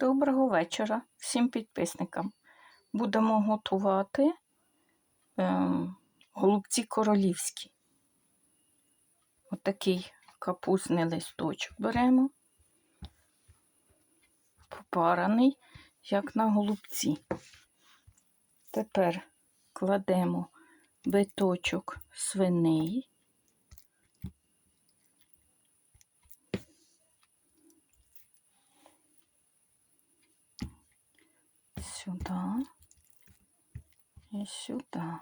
Доброго вечора всім підписникам. Будемо готувати ем, голубці королівські. Отакий капустний листочок беремо, попараний, як на голубці. Тепер кладемо биточок свиней. Сюди і сюди.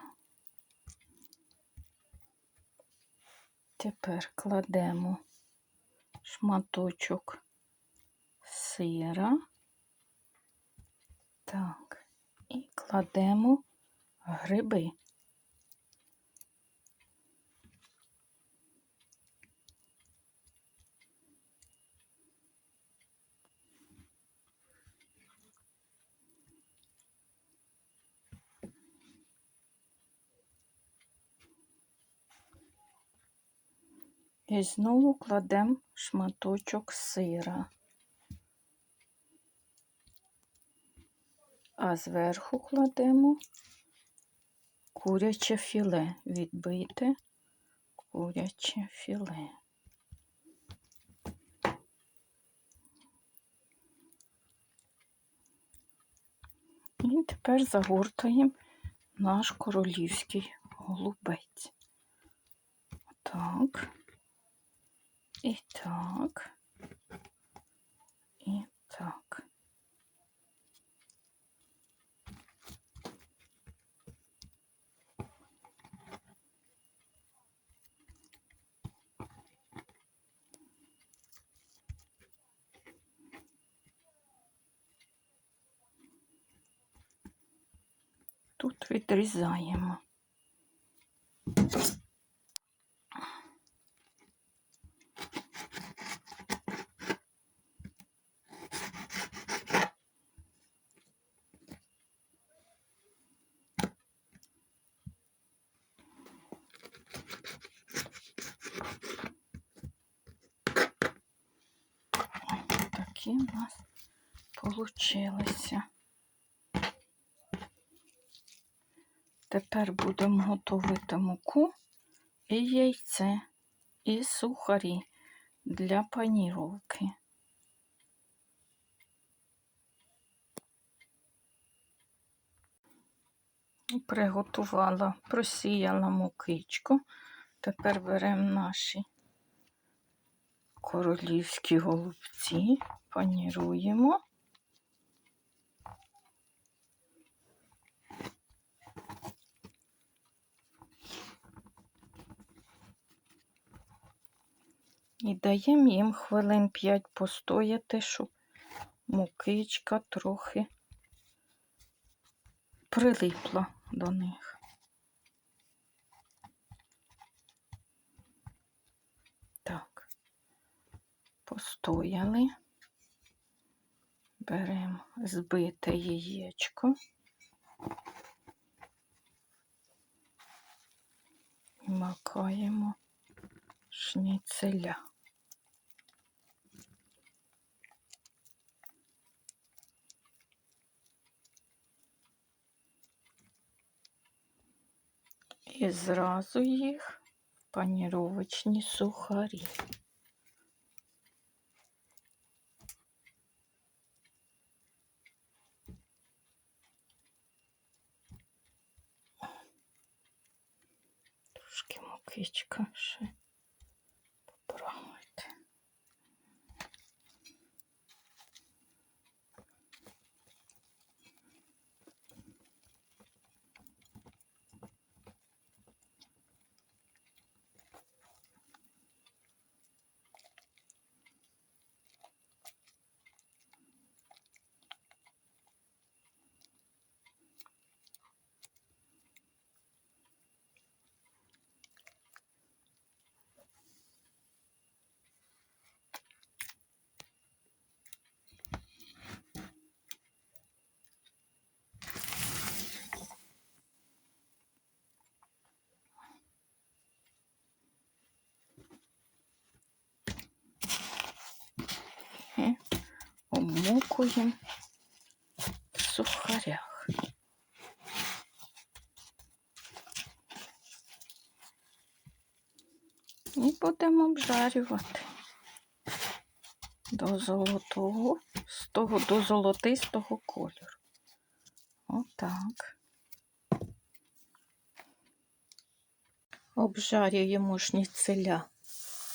Тепер кладемо шматочок сира. Так, і кладемо гриби. І знову кладемо шматочок сира. А зверху кладемо куряче філе, відбите куряче філе. І тепер загортаємо наш королівський голубець. Так. І так. І так. Тут відрізаємо. Такі у нас получилися. Тепер будемо готувати муку і яйце, і сухарі для паніровки. Приготувала, просіяла мукичку. Тепер беремо наші королівські голубці, паніруємо. І даємо їм хвилин 5 постояти, щоб мукичка трохи прилипла до них. Так, постояли. Беремо збите яєчко. І макаємо шніцеля. І зразу їх в паніровочні сухарі. Мукичка ще поправити. Обмокуємо в сухарях. І будемо обжарювати до золотого, з того до золотистого кольору. Отак. Обжарюємо шніцеля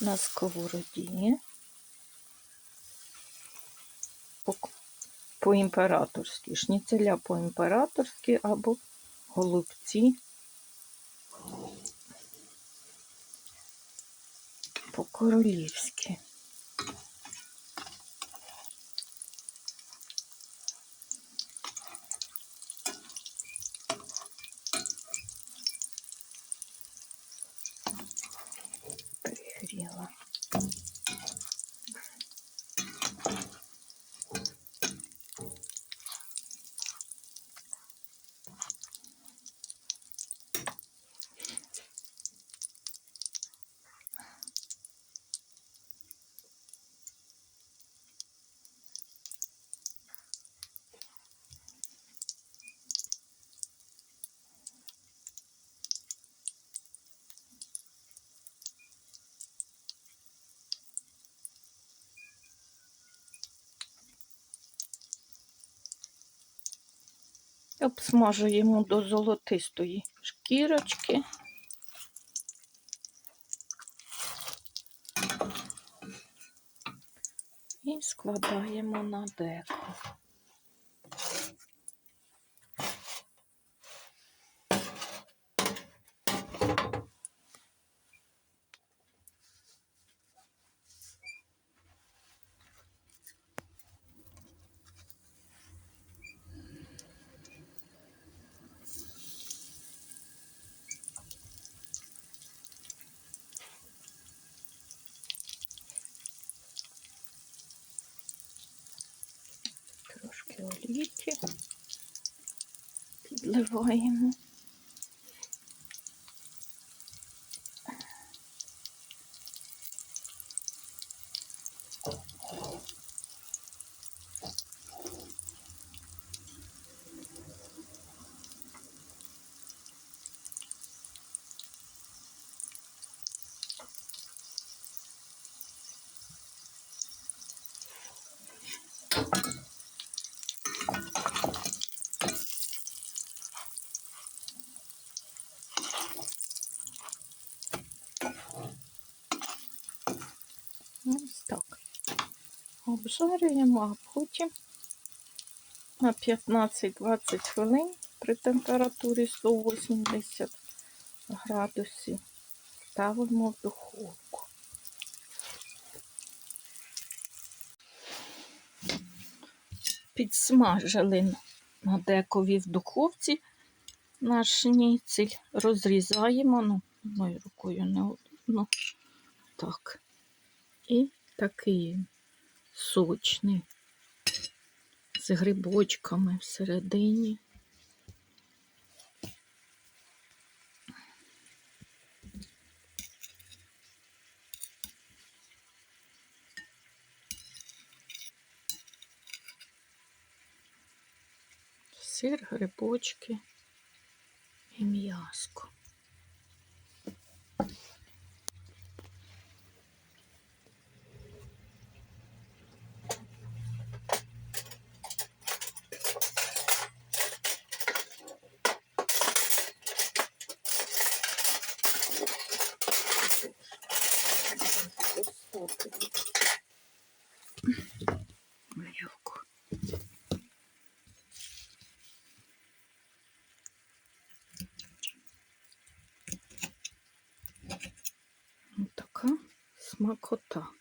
на сковороді. По, по-імператорськи. Шніцеля по-імператорськи або голубці по-королівськи. Обсмажуємо до золотистої шкірочки. І складаємо на деко. Трошки олійки підливаємо. Ось так. Обжарюємо, а потім на 15-20 хвилин при температурі 180 градусів ставимо в духовку. Підсмажили на декові в духовці наш шніцель, розрізаємо, ну, одною рукою не одну. Так. І такий сочний, з грибочками всередині. Сир, грибочки і м'яско. まった。